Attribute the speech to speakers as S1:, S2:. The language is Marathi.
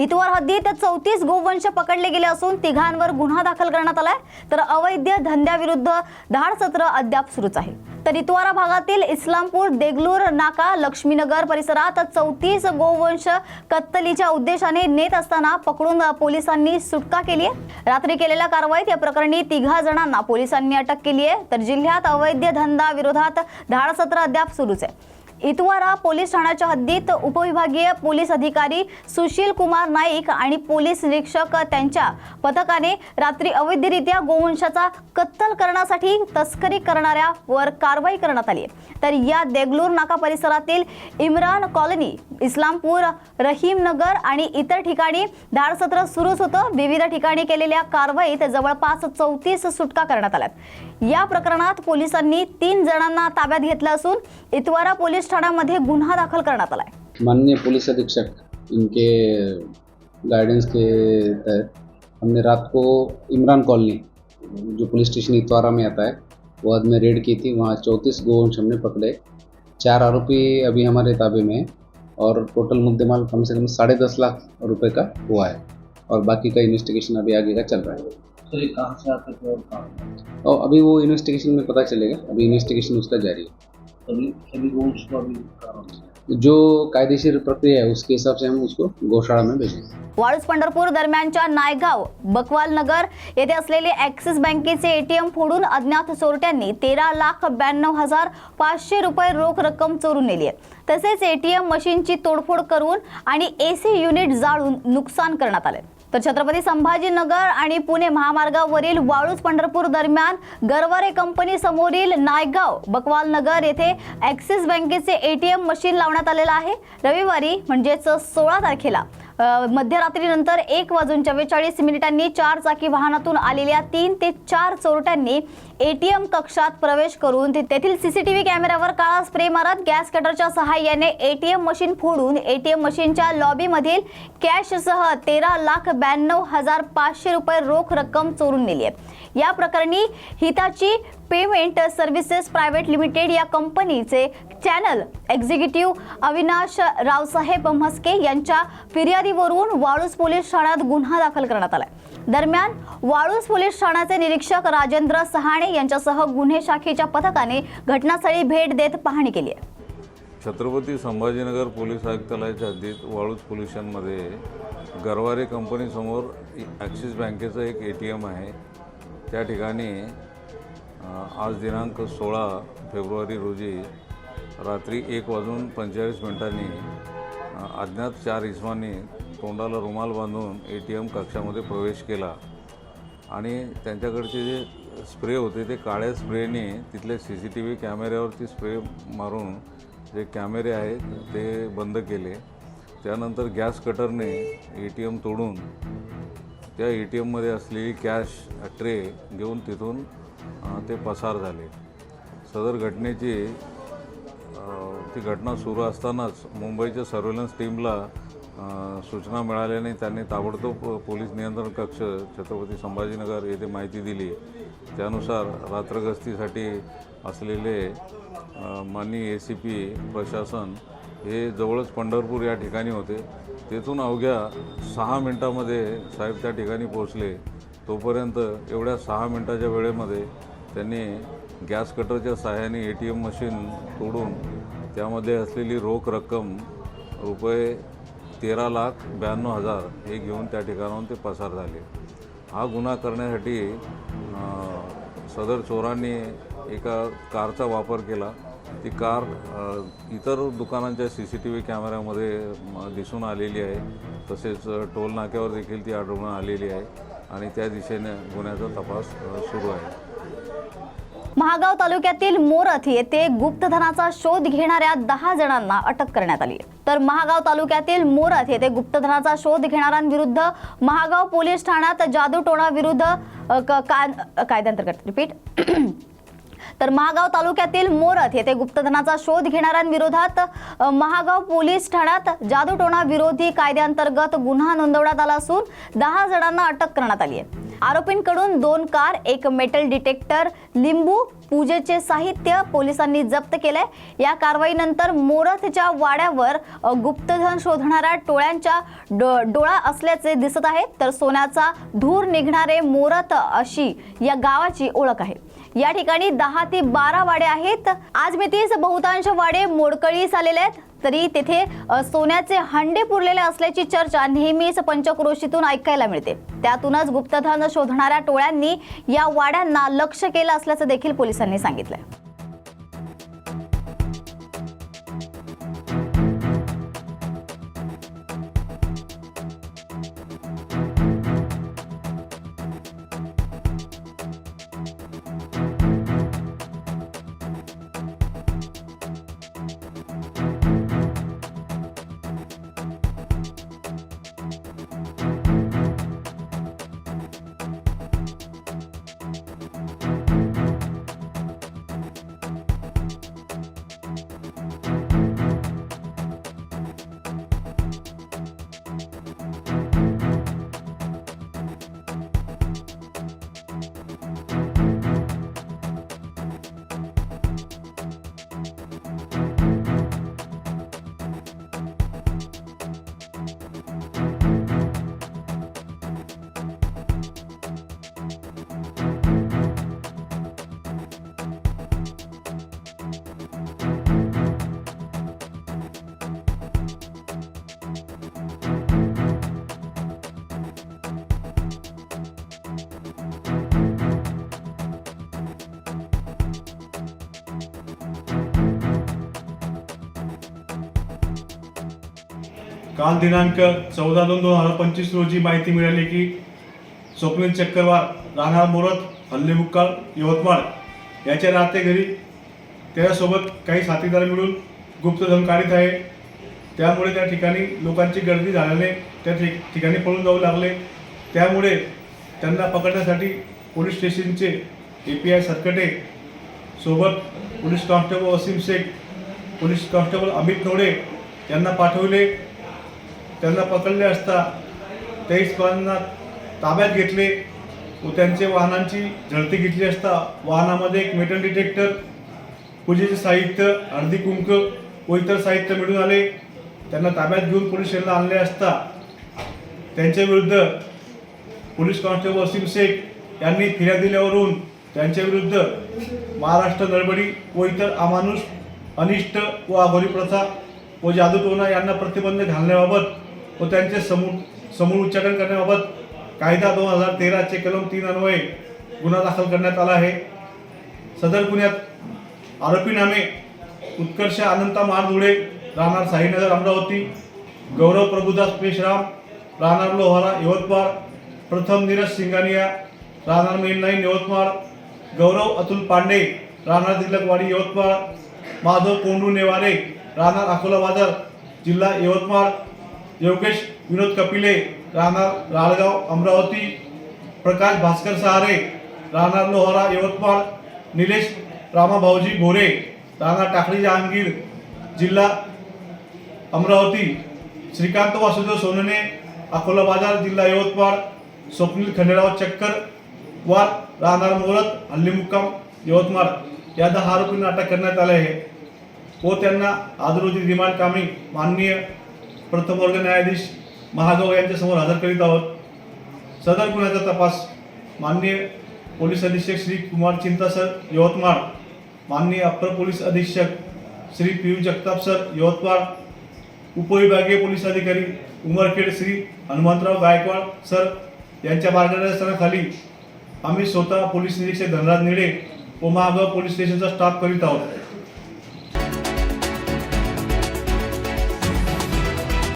S1: इतवार हद्दीत चौतीस गोवंश पकडले गेले असून तिघांवर गुन्हा दाखल करण्यात आलाय. तर अवैध धंद्याविरुद्ध धाड सत्र अद्याप सुरूच आहे. तर इतवारा भागातील इस्लामपूर देगलूर नाका लक्ष्मीनगर परिसरात चौतीस गोवंश कत्तलीच्या उद्देशाने नेत असताना पकडून पोलिसांनी सुटका केली आहे. रात्री केलेल्या कारवाईत या प्रकरणी तिघा जणांना पोलिसांनी अटक केली आहे. तर जिल्ह्यात अवैध धंदा विरोधात धाडसत्र अद्याप सुरूच आहे. इतवारा पोलीस ठाण्याच्या हद्दीत उपविभागीय पोलीस अधिकारी सुशील कुमार नाईक आणि पोलीस निरीक्षक त्यांच्या पथकाने रात्री अवैधरित्या गोवंशाचा कत्तल करण्यासाठी तस्करी करणाऱ्या वर कारवाई करण्यात आली आहे. तर या देगलूर नाका परिसरातील इम्रान कॉलनी इस्लामपूर रहीमनगर आणि इतर ठिकाणी धाडसत्र सुरूच होतं. विविध ठिकाणी केलेल्या कारवाईत जवळपास चौतीस सुटका करण्यात आल्यात. या प्रकरणात पोलिसांनी तीन जणांना ताब्यात घेतलं असून इतवारा पोलीस ठाण्यामध्ये गुन्हा दाखल करण्यात आलाय.
S2: माननीय पुलिस अधीक्षक इनके गाइडेंस के तहत हमने रात को इमरान कॉलोनी जो पुलिस स्टेशन इतवारा में आता है वो हद में रेड की थी। वहाँ चौंतीस गोवंश हमने पकड़े। चार आरोपी अभी हमारे ताबे में है और टोटल मुद्देमाल कम से कम साढ़े दस लाख रुपए का हुआ है और बाकी का इन्वेस्टिगेशन अभी आगे का चल रहा है।
S3: सर ये कहाँ से आते और
S2: अभी वो इन्वेस्टिगेशन में पता चलेगा। अभी इन्वेस्टिगेशन उसका जारी है।
S3: सभी सभी अभी
S2: जो कायदेशीर प्रक्रिया है उसके हिसाब से हम उसको गौशाला में भेजेंगे.
S1: वाळूज पंढरपूर दरम्यानच्या नायगाव बकवाल नगर येथे असलेले ऍक्सिस बँकेचे एटीएम फोडून अज्ञात चोरट्यांनी तेरा लाख ब्याण्णव हजार पाचशे रुपये रोख रक्कम चोरून नेली आहे. तसेच एटीएम मशीनची तोडफोड करून आणि एसी युनिट जाळून नुकसान करण्यात आले तर छत्रपती संभाजीनगर आणि पुणे महामार्गावरील वाळूज पंढरपूर दरम्यान गरवारे कंपनी समोरील नायगाव बकवाल नगर येथे ॲक्सिस बँकेचे एटीएम मशीन लावण्यात आलेलं आहे. रविवारी म्हणजेच सोळा तारखेला मध्यरात्रीनंतर एक वाजून चव्वेचाळीस मिनिटांनी चार चाकी वाहनातून आलेल्या तीन ते चार चोरट्यांनी एटीएम कक्षात प्रवेश करून ते- तेथील सीसीटीव्ही कॅमेऱ्यावर काळा स्प्रे मारत गॅस कटरच्या सहाय्याने एटीएम मशीन फोडून एटीएम मशीनच्या लॉबीमधील कॅशसह तेरा लाख ब्याण्णव हजार पाचशे रुपये रोख रक्कम चोरून नेली आहे. या प्रकरणी Hitachi payment services private limited या कंपनीचे चॅनल एक्झिक्युटिव्ह अविनाश रावसाहेब म्हस्के यांच्या फिर्यादीवरून वाळूस पोलीस ठाण्यात गुन्हा दाखल करण्यात आलाय. दरम्यान वाळूज पोलीस ठाण्याचे निरीक्षक राजेंद्र सहाणे यांच्यासह गुन्हे शाखेच्या पथकाने घटनास्थळी भेट देत पाहणी केली आहे.
S4: छत्रपती संभाजीनगर पोलीस आयुक्तालयाच्या हद्दीत वाळूज पोलीस गरवारे कंपनीसमोर ॲक्सिस बँकेचं एक ए टी एम आहे. त्या ठिकाणी आज दिनांक सोळा फेब्रुवारी रोजी रात्री एक वाजून पंचेचाळीस मिनिटांनी अज्ञात चार इसमांनी तोंडाला रुमाल बांधून ए टी एम कक्षामध्ये प्रवेश केला आणि त्यांच्याकडचे जे स्प्रे होते ते काळ्या स्प्रेने तिथल्या सी सी टी व्ही कॅमेऱ्यावरती स्प्रे मारून जे कॅमेरे आहेत ते बंद केले. त्यानंतर गॅस कटरने ए टी एम तोडून त्या ए टी एममध्ये असलेली कॅश ट्रे घेऊन तिथून ते पसार झाले. सदर घटनेची ती घटना सुरू असतानाच मुंबईच्या सर्व्हेलन्स टीमला सूचना मिळाल्याने त्यांनी ताबडतोब पोलीस नियंत्रण कक्ष छत्रपती संभाजीनगर येथे माहिती दिली. त्यानुसार रात्रगस्तीसाठी असलेले माननीय ए सी पी प्रशासन हे जवळच पंढरपूर या ठिकाणी होते. तेथून अवघ्या सहा मिनटामध्ये साहेब त्या ठिकाणी पोहोचले. तोपर्यंत एवढ्या सहा मिनटाच्या वेळेमध्ये त्यांनी गॅस कटरच्या सहाय्याने ए टी एम मशीन तोडून त्यामध्ये असलेली रोख रक्कम रुपये तेरा लाख ब्याण्णव हजार हे घेऊन त्या ठिकाणाहून ते पसार झाले. हा गुन्हा करण्यासाठी सदर चोरांनी एका कारचा वापर केला. ती कार इतर दुकानांच्या सी सी टी व्ही कॅमेऱ्यामध्ये दिसून आलेली आहे. तसेच टोल नाक्यावर देखील ती आढळून आलेली आहे आणि त्या दिशेने गुन्ह्याचा तपास सुरू आहे.
S1: महागाव तालुक्यातील मोरथ येथे गुप्तधनाचा शोध घेणाऱ्या दहा जणांना अटक करण्यात आली आहे. तर महागाव तालुक्यातील मोरथ येथे गुप्तधनाचा शोध घेणाऱ्यांविरुद्ध महागाव पोलीस ठाण्यात जादूटोणा विरुद्ध क- रिपीट तर महागाव तालुक्यातील मोरथ येथे गुप्तधनाचा शोध घेणाऱ्यांविरोधात महागाव पोलीस ठाण्यात जादूटोणा विरोधी कायद्याअंतर्गत गुन्हा नोंदवण्यात आला असून दहा जणांना अटक करण्यात आली आहे. आरोपींकडून दोन कार एक मेटल डिटेक्टर लिंबू पूजेचे साहित्य पोलिसांनी जप्त केलंय. या कारवाईनंतर मोरथच्या वाड्यावर गुप्तधन शोधणाऱ्या टोळ्यांच्या डो- डोळा असल्याचे दिसत आहे. तर सोन्याचा धूर निघणारे मोरथ अशी या गावाची ओळख आहे. या ठिकाणी दहा ते बारा वाडे आहेत. आज मितीस बहुतांश वाडे मोडकळीस आलेले आहेत. तरी तेथे सोन्याचे हंडे पुरलेले असल्याची चर्चा नेहमीच पंचक्रोशीतून ऐकायला मिळते. त्यातूनच गुप्तधन शोधणाऱ्या टोळ्यांनी या वाड्यांना लक्ष केलं असल्याचं देखील पोलिसांनी सांगितलंय.
S5: काल दिनांक चौदा दोन दोन हजार पंचवीस रोजी माहिती मिळाली की स्वप्नील चक्करवार राहणार मोरत हल्लेमुक्काळ यवतमाळ याच्या राहते घरी त्याच्यासोबत काही साथीदार मिळून गुप्तधन काढीत आहे. त्यामुळे त्या ठिकाणी लोकांची गर्दी झाल्याने त्या ठिक ठिकाणी पळून जाऊ लागले. त्यामुळे त्यांना पकडण्यासाठी पोलीस स्टेशनचे ए पी आय सरकटे सोबत police constable Wasim Sheikh police constable Amit Navade यांना पाठवले. त्यांना पकडले असता तेवीस जणांना ताब्यात घेतले व त्यांचे वाहनांची झडती घेतली असता वाहनामध्ये एक मेटल डिटेक्टर पूजेचे साहित्य अर्धी कुंक व इतर साहित्य मिळून आले. त्यांना ताब्यात घेऊन पोलीस स्टेशनला आणले असता त्यांच्या विरुद्ध पोलीस कॉन्स्टेबल वसीम शेख यांनी फिर्याद दिल्यावरून त्यांच्या विरुद्ध महाराष्ट्र गडबडी व इतर अमानुष अनिष्ट व आघोरी प्रथा व जादूटोणा यांना प्रतिबंध घालण्याबाबत व त्यांचे समूळ समूळ उच्चाटन करण्याबाबत कायदा दोन हजार तेराचे कलम तीन अन्वये गुन्हा दाखल करण्यात आला आहे. सदर गुन्ह्यात आरोपी नामे उत्कर्ष अनंता महाधुळे राहणार साईनगर अमरावती गौरव प्रभुदास पेशराम राहणार लोहारा यवतमाळ प्रथम नीरज सिंगानिया राहणार मेनलाईन यवतमाळ गौरव अतुल पांडे राहणार तिलकवाडी यवतमाळ माधव कोंडू नेवारे राहणार अकोला बाजार जिल्हा यवतमाळ योगेश विनोद कपिले राहणार राळगाव अमरावती प्रकाश भास्कर सहारे राहणार लोहारा यवतमाळ निलेश रामाभाऊजी भोरे राहणार टाकळी जहांगीर जिल्हा अमरावती श्रीकांत वासुदेव सोनने अकोला बाजार जिल्हा यवतमाळ स्वप्नील खंडेराव चक्कर वार राहणार मोहरत हल्ली मुक्काम यवतमाळ. या दहा आरोपींना अटक करण्यात आले आहे. व त्यांना आज रोजी रिमांड कामी माननीय प्रथम वर्ग न्यायाधीश महागाव यांच्यासमोर हजर करीत आहोत. सदर गुन्ह्याचा तपास माननीय पोलीस अधीक्षक श्री कुमार चिंता सर यवतमाळ. माननीय अप्पर पोलीस अधीक्षक श्री पियुष जगताप सर यवतमाळ. उपविभागीय पोलीस अधिकारी उमरखेड श्री हनुमंतराव गायकवाड सर यांच्या मार्गदर्शनाखाली आम्ही स्वतः पोलीस निरीक्षक धनराज निळे व महागाव पोलीस स्टेशनचा स्टाफ करीत आहोत.